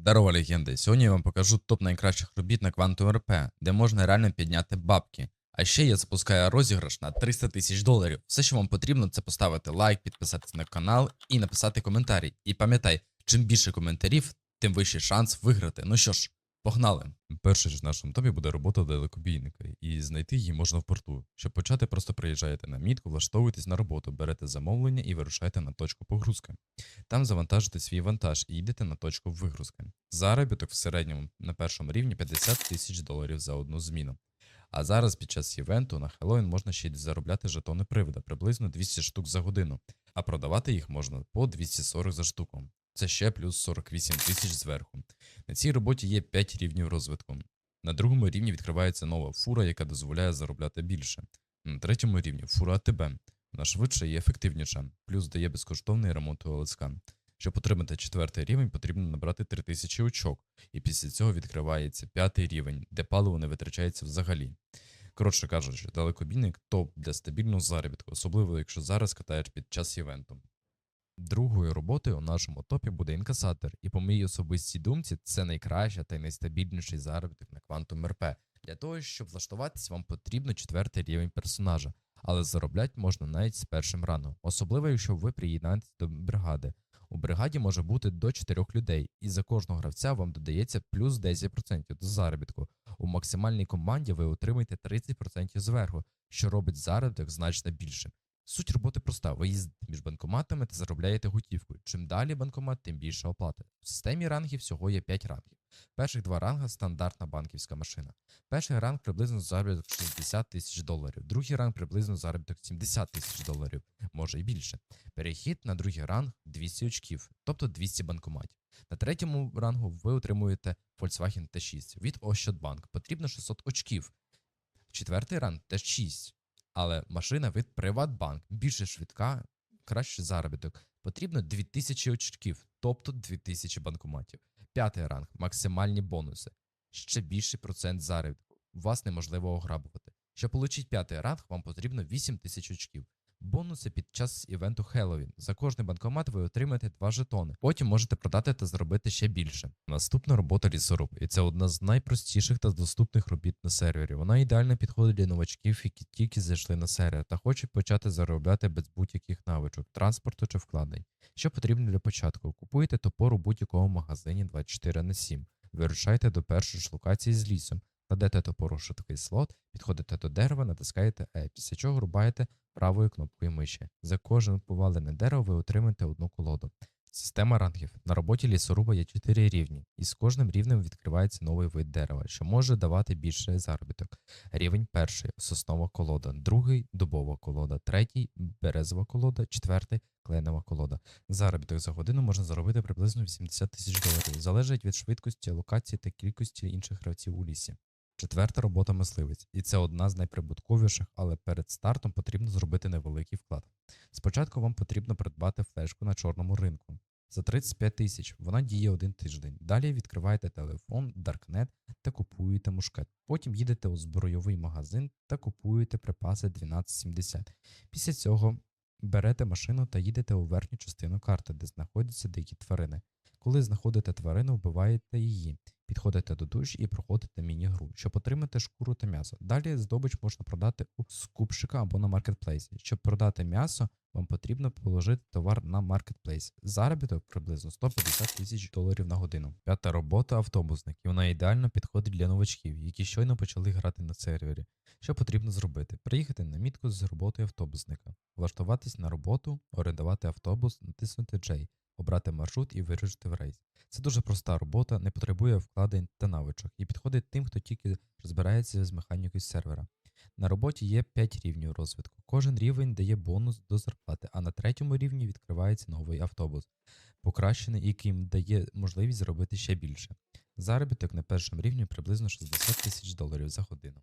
Здорово, легенди! Сьогодні я вам покажу топ найкращих робіт на Quantum RP, де можна реально підняти бабки. А ще я запускаю розіграш на 300 тисяч доларів. Все, що вам потрібно, це поставити лайк, підписатися на канал і написати коментарі. І пам'ятай, чим більше коментарів, тим вищий шанс виграти. Ну що ж, погнали! Перший ж в нашому топі буде робота далекобійника, і знайти її можна в порту. Щоб почати, просто приїжджаєте на мітку, влаштовуєтесь на роботу, берете замовлення і вирушаєте на точку погрузки. Там завантажите свій вантаж і йдете на точку вигрузки. Заробіток в середньому на першому рівні 50 тисяч доларів за одну зміну. А зараз під час івенту на Хеллоуін можна ще й заробляти жетони привода приблизно 200 штук за годину, а продавати їх можна по 240 за штуку. Це ще плюс 48 тисяч зверху. На цій роботі є 5 рівнів розвитку. На другому рівні відкривається нова фура, яка дозволяє заробляти більше. На третьому рівні фура АТБ. Вона швидша і ефективніша, плюс дає безкоштовний ремонт у ЛСК. Щоб отримати четвертий рівень, потрібно набрати 3000 очок, і після цього відкривається п'ятий рівень, де паливо не витрачається взагалі. Коротше кажучи, далекобійник топ для стабільного заробітку, особливо якщо зараз катаєш під час івенту. Другою роботою у нашому топі буде інкасатор, і по моїй особистій думці, це найкраща та найстабільніший заробіток на Quantum RP. Для того, щоб влаштуватись, вам потрібно четвертий рівень персонажа, але заробляти можна навіть з першим раном, особливо якщо ви приєднаєтесь до бригади. У бригаді може бути до 4 людей, і за кожного гравця вам додається плюс 10% до заробітку. У максимальній команді ви отримаєте 30% зверху, що робить заробіток значно більше. Суть роботи проста: ви їздите між банкоматами та заробляєте готівкою. Чим далі банкомат, тим більше оплати. В системі рангів всього є 5 рангів. Перших два ранга стандартна банківська машина. Перший ранг приблизно заробіток 60 тисяч доларів, другий ранг приблизно заробіток 70 тисяч доларів, може і більше. Перехід на другий ранг 200 очків, тобто 200 банкоматів. На третьому рангу ви отримуєте Volkswagen T6 від Ощадбанк. Потрібно 600 очків. Четвертий ранг теж 6. Але машина від Приватбанк більше швидка, кращий заробіток. Потрібно 2000 очків, тобто 2000 банкоматів. П'ятий ранг максимальні бонуси. Ще більший процент заробітку. Вас неможливо ограбувати. Щоб отримати п'ятий ранг, вам потрібно 8000 очків. Бонуси під час івенту Хеллоуін. За кожний банкомат ви отримаєте 2 жетони. Потім можете продати та заробити ще більше. Наступна робота лісоруб, і це одна з найпростіших та доступних робіт на сервері. Вона ідеально підходить для новачків, які тільки зайшли на сервер та хочуть почати заробляти без будь-яких навичок, транспорту чи вкладень. Що потрібно для початку? Купуєте топор у будь-якому магазині 24 на 7. Вирушайте до першої ж локації з лісом, кладете топор у швидкий слот, підходите до дерева, натискаєте E, після чого рубаєте правою кнопкою миші. За кожен повалене дерево ви отримаєте одну колоду. Система рангів. На роботі лісоруба є 4 рівні, і з кожним рівнем відкривається новий вид дерева, що може давати більше заробіток. Рівень перший соснова колода, другий дубова колода, третій березова колода, четвертий кленова колода. Заробіток за годину можна заробити приблизно 80 тисяч доларів. Залежить від швидкості, локації та кількості інших гравців у лісі. Четверта робота мисливець, і це одна з найприбутковіших, але перед стартом потрібно зробити невеликий вклад. Спочатку вам потрібно придбати флешку на чорному ринку. За 35 тисяч вона діє один тиждень. Далі відкриваєте телефон, Даркнет та купуєте мушкет. Потім їдете у збройовий магазин та купуєте припаси 1270. Після цього берете машину та їдете у верхню частину карти, де знаходяться дикі тварини. Коли знаходите тварину, вбиваєте її, підходите до душі і проходите міні-гру, щоб отримати шкуру та м'ясо. Далі здобич можна продати у скупщика або на маркетплейсі. Щоб продати м'ясо, вам потрібно положити товар на маркетплейс. Заробіток приблизно 150 тисяч доларів на годину. П'ята робота автобусник, і вона ідеально підходить для новачків, які щойно почали грати на сервері. Що потрібно зробити? Приїхати на мітку з роботою автобусника, влаштуватись на роботу, орендувати автобус, натиснути J, обрати маршрут і вирушити в рейс. Це дуже проста робота, не потребує вкладень та навичок і підходить тим, хто тільки розбирається з механікою сервера. На роботі є 5 рівнів розвитку. Кожен рівень дає бонус до зарплати, а на третьому рівні відкривається новий автобус, покращений, який дає можливість заробити ще більше. Заробіток на першому рівні приблизно 60 тисяч доларів за годину.